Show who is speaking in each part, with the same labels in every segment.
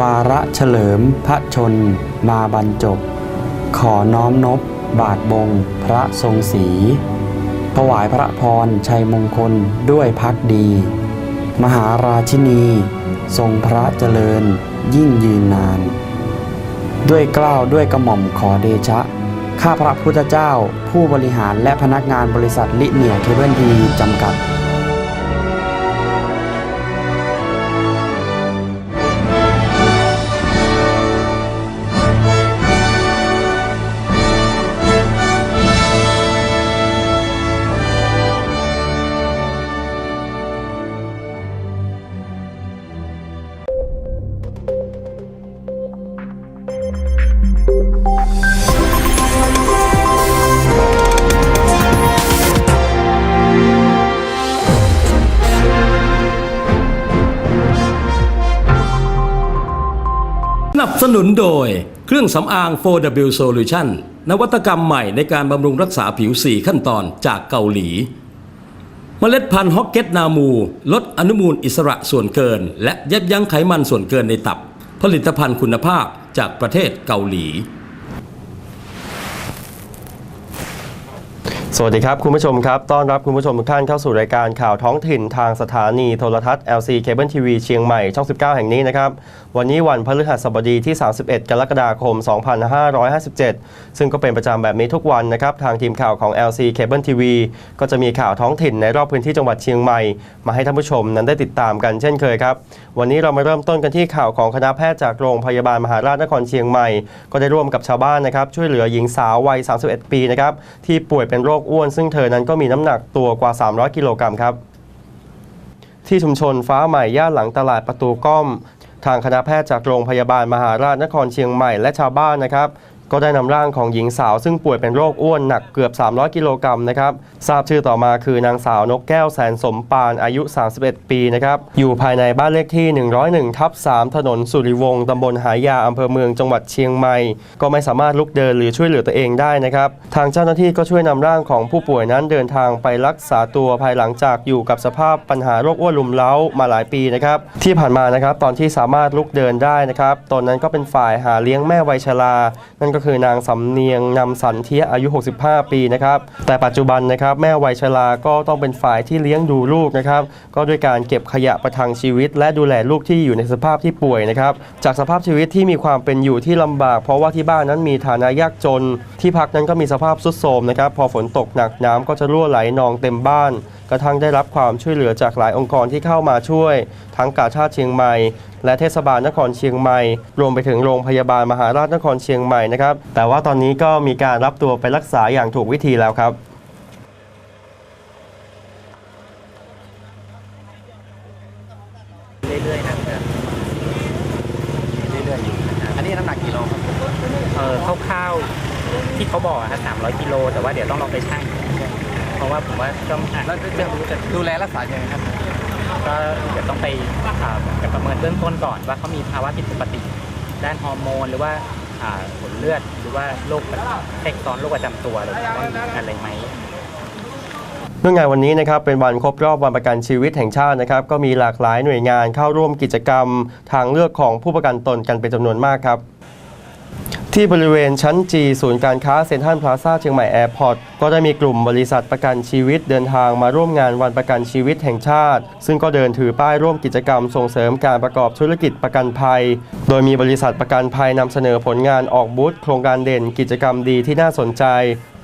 Speaker 1: วาระเฉลิมพระชนมาบรรจบ ขอน้อมนบบาทบงพระทรงศรีถวายพระพรชัยมงคลด้วยพักดี มหาราชินี ทรงพระเจริญยิ่งยืนนาน ด้วยเกล้าวด้วยกระหม่อมขอเดชะ ข้าพระพุทธเจ้าผู้บริหารและพนักงานบริษัทลิเนียเคเบิลทีจำกัด
Speaker 2: นับสนุนโดยเครื่องสำอาง 4W Solution นวัตกรรมใหม่ในการบำรุงรักษาผิว 4 ขั้นตอนจากเกาหลี เมล็ดพันธุ์ฮอกเก็ตนามู ลดอนุมูลอิสระส่วนเกิน และยับยั้งไขมันส่วนเกินในตับ ผลิตภัณฑ์คุณภาพจากประเทศเกาหลี
Speaker 3: สวัสดีครับ คุณผู้ชมครับ ต้อนรับคุณผู้ชมทุกท่านเข้าสู่รายการข่าวท้องถิ่นทางสถานีโทรทัศน์ LC Cable TV เชียงใหม่ช่อง 19 แห่งนี้นะครับ วันนี้วันพฤหัสบดีที่ 31 กรกฎาคม 2557 ซึ่งก็เป็นประจำแบบนี้ทุกวันนะครับ ทางทีมข่าวของ LC Cable TV ก็จะมีข่าวท้องถิ่นในรอบพื้นที่จังหวัดเชียงใหม่ มาให้ท่านผู้ชมนั้นได้ติดตามกันเช่นเคยครับ วันนี้เรามาเริ่มต้นกันที่ข่าวของคณะแพทย์จากโรงพยาบาลมหาราชนครเชียงใหม่ ก็ได้ร่วมกับชาวบ้านนะครับช่วยเหลือหญิงสาววัย 31 ปีนะครับที่ป่วยเป็นโรคอ้วน ซึ่งเธอนั้นก็มีน้ำหนักตัวกว่า 300 กิโลกรัมครับ ที่ชุมชนฟ้าใหม่ย่านหลังตลาดประตูก้อม ทางคณะแพทย์จากโรงพยาบาลมหาราชนครเชียงใหม่และชาวบ้านนะครับ ก็ได้นำร่างของหญิงสาวซึ่งป่วยเป็นโรคอ้วนหนักเกือบ 300 กิโลกรัมนะครับ ทราบชื่อต่อมาคือนางสาวนกแก้วแสนสมปานอายุ 31 ปีนะครับ อยู่ภายในบ้านเลขที่ 101 ทับ 3 ถนนสุริวงศ์ตำบลหายาอำเภอเมืองจังหวัดเชียงใหม่ ก็ไม่สามารถลุกเดินหรือช่วยเหลือตัวเองได้นะครับ ทางเจ้าหน้าที่ก็ช่วยนำร่างของผู้ป่วยนั้นเดินทางไปรักษาตัวภายหลังจากอยู่กับสภาพปัญหาโรคอ้วนลุมเล้ามาหลายปีนะครับ ที่ผ่านมานะครับตอนที่สามารถลุกเดินได้นะครับ ตอนนั้นก็เป็นฝ่ายหาเลี้ยงแม่วัยชรานั่นก็คือนางสำเนียงนำสันเทียอายุ 65 ปีนะครับแต่ปัจจุบันนะครับแม่วัยชราก็ต้องเป็นฝ่ายที่เลี้ยงดูลูกนะครับก็ด้วยการเก็บขยะประทังชีวิต และดูแลลูกที่อยู่ในสภาพที่ป่วยนะครับจากสภาพชีวิตที่มีความเป็นอยู่ที่ลำบาก เพราะว่าที่บ้านนั้นมีฐานะยากจน ที่พักนั้นก็มีสภาพทรุดโทรมนะครับพอฝนตกหนักน้ำก็จะรั่วไหลนองเต็มบ้านกระทั่งได้รับความช่วยเหลือจากหลายองค์กรที่เข้ามาช่วย ทั้งกาชาติเชียงใหม่ และเทศบาลนครเชียงใหม่ รวมไปถึงโรงพยาบาลมหาราชนครเชียงใหม่นะครับ แต่ว่าตอนนี้ก็มีการรับตัวไปรักษาอย่างถูกวิธีแล้วครับ
Speaker 4: เรื่อยๆนะครับเรื่อยๆอยู่นะครับอันนี้น้ำหนักกี่โลครับเออคร่าวๆที่เขาบอกอะครับ300กิโลแต่ว่าเดี๋ยวต้องลองไปชั่ง เพราะว่าผมว่าก็อะ
Speaker 5: แล้วจะจะดูแลรักษายังไงครับ
Speaker 4: ก็เดี๋ยวต้องไปอ่าไปประเมินเบื้องต้นก่อนว่าเขามีภาวะผิดปกติ ด้านฮอร์โมนหรือว่าอ่าผลเลือดหรือว่าโรคแทรกซ้อนโรคประจำตัวอะไรอะไรไหม
Speaker 3: เนื่องในวันนี้นะครับเป็นวันครบรอบวันประกันชีวิตแห่งชาตินะครับ ก็มีหลากหลายหน่วยงานเข้าร่วมกิจกรรม ทางเลือกของผู้ประกันตนกันเป็นจำนวนมากครับ ที่บริเวณชั้นจีศูนย์การค้าเซ็นทรัลพลาซ่าเชียงใหม่แอร์พอร์ตก็ได้มีกลุ่มบริษัทประกันชีวิตเดินทางมาร่วมงานวันประกันชีวิตแห่งชาติ ซึ่งก็เดินถือป้ายร่วมกิจกรรมส่งเสริมการประกอบธุรกิจประกันภัย โดยมีบริษัทประกันภัยนำเสนอผลงานออกบูธโครงการเด่นกิจกรรมดีที่น่าสนใจ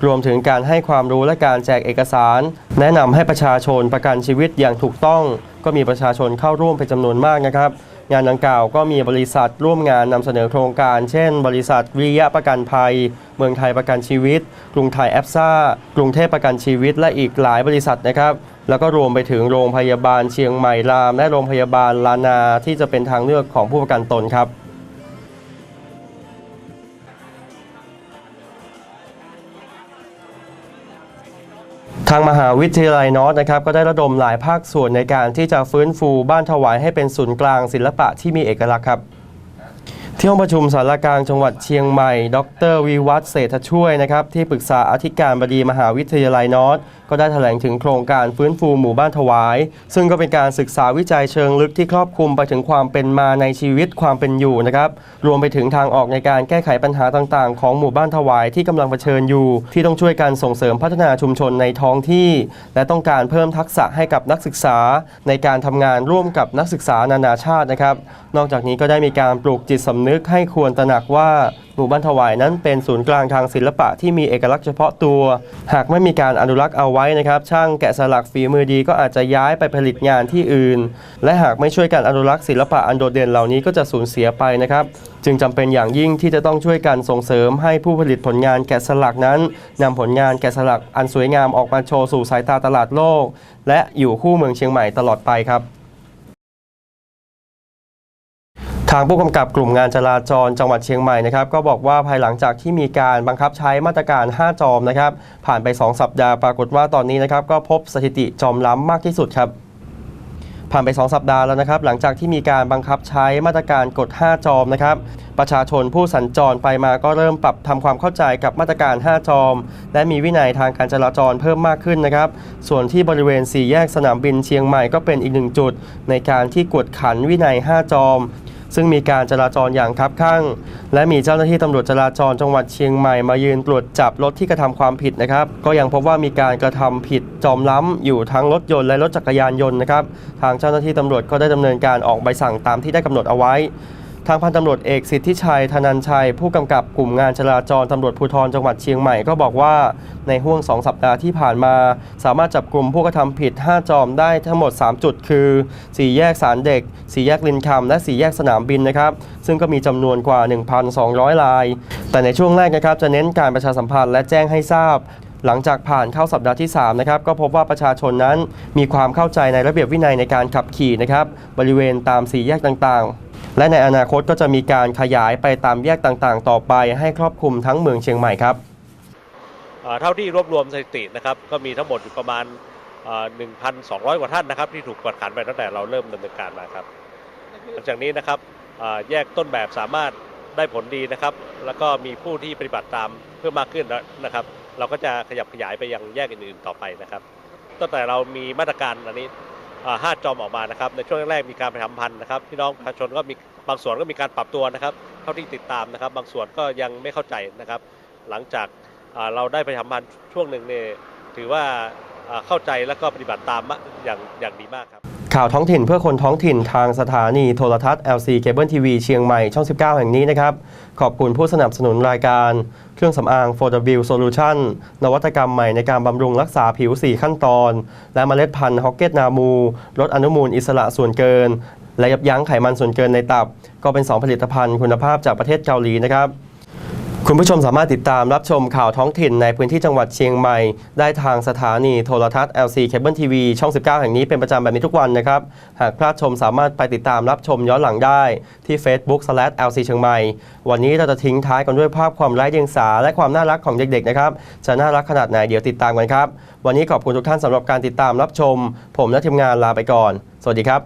Speaker 3: รวมถึงการให้ความรู้และการแจกเอกสาร แนะนำให้ประชาชนประกันชีวิตอย่างถูกต้อง ก็มีประชาชนเข้าร่วมเป็นจำนวนมากนะครับ งานดังกล่าวก็มีบริษัทร่วมงานนำเสนอโครงการ เช่น บริษัทวิริยะประกันภัย เมืองไทยประกันชีวิต กรุงไทยแอปซ่ากรุงเทพประกันชีวิต และอีกหลายบริษัทนะครับแล้วก็รวมไปถึงโรงพยาบาลเชียงใหม่ราม และโรงพยาบาลลานาที่จะเป็นทางเลือกของผู้ประกันตนครับ ทางมหาวิทยาลัยนอตนะครับก็ได้ระดมหลายภาคส่วนในการที่จะฟื้นฟูบ้านถวายให้เป็นศูนย์กลางศิลปะที่มีเอกลักษณ์ครับที่ห้องประชุมสารกลางจังหวัดเชียงใหม่ ดรวีวัฒเศรษฐช่วยนะครับที่ปรึกษาอธิการบดีมหาวิทยาลัยนอต ก็ได้แถลงถึงโครงการฟื้นฟูหมู่บ้านถวาย ซึ่งก็เป็นการศึกษาวิจัยเชิงลึกที่ครอบคลุมไปถึงความเป็นมาในชีวิตความเป็นอยู่นะครับ รวมไปถึงทางออกในการแก้ไขปัญหาต่างๆ ของหมู่บ้านถวายที่กำลังเผชิญอยู่ ที่ต้องช่วยกันส่งเสริมพัฒนาชุมชนในท้องที่ และต้องการเพิ่มทักษะให้กับนักศึกษา ในการทำงานร่วมกับนักศึกษานานาชาตินะครับ นอกจากนี้ก็ได้มีการปลูกจิตสำนึกให้ควรตระหนักว่าหมู่บ้านถวายนั้นเป็นศูนย์กลางทางศิลปะที่มีเอกลักษณ์เฉพาะตัว หากไม่มีการอนุรักษ์เอาไว้นะครับ ช่างแกะสลักฝีมือดีก็อาจจะย้ายไปผลิตงานที่อื่น และหากไม่ช่วยกันอนุรักษ์ศิลปะอันโดดเด่นเหล่านี้ก็จะสูญเสียไปนะครับ จึงจำเป็นอย่างยิ่งที่จะต้องช่วยกันส่งเสริมให้ผู้ผลิตผลงานแกะสลักนั้นนำผลงานแกะสลักอันสวยงามออกมาโชว์สู่สายตาตลาดโลก และอยู่คู่เมืองเชียงใหม่ตลอดไปครับ ทางผู้กำกับกลุ่มงานจราจรจังหวัดเชียงใหม่นะครับก็บอกว่าภายหลังจากที่มีการบังคับใช้มาตรการ 5 จอมนะครับผ่านไป 2 สัปดาห์ปรากฏว่าตอนนี้นะครับก็พบสถิติจอมล้ำมากที่สุดครับผ่านไป 2 สัปดาห์แล้วนะครับ หลังจากที่มีการบังคับใช้มาตรการกฎ 5 จอมนะครับ ประชาชนผู้สัญจรไปมาก็เริ่มปรับทำความเข้าใจกับมาตรการ 5 จอม และมีวินัยทางการจราจรเพิ่มมากขึ้นนะครับ ส่วนที่บริเวณ 4 แยกสนามบินเชียงใหม่ก็เป็นอีกหนึ่งจุด ในการที่กวดขันวินัย 5 จอม ซึ่งมีการจราจรอย่างคับข้าง และมีเจ้าหน้าที่ตำรวจจราจรจังหวัดเชียงใหม่มายืนตรวจจับรถที่กระทำความผิดนะครับ ก็ยังพบว่ามีการกระทำผิดจอมล้ำอยู่ทั้งรถยนต์และรถจักรยานยนต์นะครับ ทางเจ้าหน้าที่ตำรวจก็ได้ดำเนินการออกใบสั่งตามที่ได้กำหนดเอาไว้ ทางพันตำรวจเอกสิทธิชัยธนันชัย ผู้กำกับกลุ่มงานจราจรตำรวจภูธรจังหวัดเชียงใหม่ก็บอกว่าในห่วง 2 สัปดาห์ที่ผ่านมา สามารถจับกลุ่มผู้กระทำผิด 5 จอมได้ทั้งหมด 3 จุด คือ 4 แยกสารเด็ก 4 แยกลินคำและ 4 แยกสนามบินนะครับซึ่งก็มีจำนวนกว่า 1,200ราย แต่ในช่วงแรกนะครับจะเน้นการประชาสัมพันธ์และแจ้งให้ทราบหลังจากผ่านเข้าสัปดาห์ที่3นะครับก็พบว่าประชาชนนั้นมีความเข้าใจในระเบียบวินัยในการขับขี่นะครับบริเวณตามสี่แยกต่างๆ และในอนาคตก็จะมีการขยายไปตามแยกต่างๆ ต่อไปให้ครอบคลุมทั้งเมืองเชียงใหม่ครับ
Speaker 6: เท่าที่รวบรวมสถิตินะครับก็มีทั้งหมดอยู่ประมาณ 1,200 กว่าท่านนะครับที่ถูกกวดขันไปตั้งแต่เราเริ่มดำเนินการมาครับหลังจากนี้นะครับแยกต้นแบบสามารถได้ผลดีนะครับ แล้วก็มีผู้ที่ปฏิบัติตามเพิ่มมากขึ้นแล้วนะครับ เราก็จะขยับขยายไปยังแยกอื่นๆต่อไปนะครับตั้งแต่เรามีมาตรการอันนี้ ห้าจอมออกมานะครับในช่วงแรกๆมีการประชาสัมพันธ์นะครับพี่น้องประชาชนก็มีบางส่วนก็มีการปรับตัวนะครับเท่าที่ติดตามนะครับ บางส่วนก็ยังไม่เข้าใจนะครับ หลังจากเราได้ไปทำพันธ์ช่วงหนึ่งเนี่ยถือว่าเข้าใจแล้วก็ปฏิบัติตามอย่างอย่างดีมากครับ
Speaker 3: ข่าวท้องถิ่นเพื่อคนท้องถิ่นทางสถานีโทรทัศน์ LC Cable TV เชียงใหม่ช่อง 19 แห่งนี้นะครับ ขอบคุณผู้สนับสนุนรายการ เครื่องสำอาง For the View Solution นวัตกรรมใหม่ในการบำรุงรักษาผิว 4 ขั้นตอน และเมล็ดพันธุ์ฮอกเก็ตนามูลดอนุมูลอิสระส่วนเกิน และยับยั้งไขมันส่วนเกินในตับ ก็เป็น 2 ผลิตภัณฑ์คุณภาพจากประเทศเกาหลีนะครับ คุณผู้ชมสามารถติดตามรับชมข่าวท้องถิ่นในพื้นที่จังหวัดเชียงใหม่ ได้ทางสถานีโทรทัศน์ LC Cable TV ช่อง 19 แห่งนี้เป็นประจำแบบนี้ทุกวันนะครับ หากพลาดชมสามารถไปติดตามรับชมย้อนหลังได้ที่ Facebook/LC เชียงใหม่ วันนี้เราจะทิ้งท้ายกันด้วยภาพความไร้เดียงสา และความน่ารักของเด็กๆนะครับ จะน่ารักขนาดไหนเดี๋ยวติดตามกันครับ วันนี้ขอบคุณทุกท่านสำหรับการติดตามรับชม ผมและทีมงานลาไปก่อน สวัสดีครับ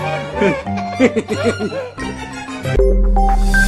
Speaker 7: Ha
Speaker 3: ครับ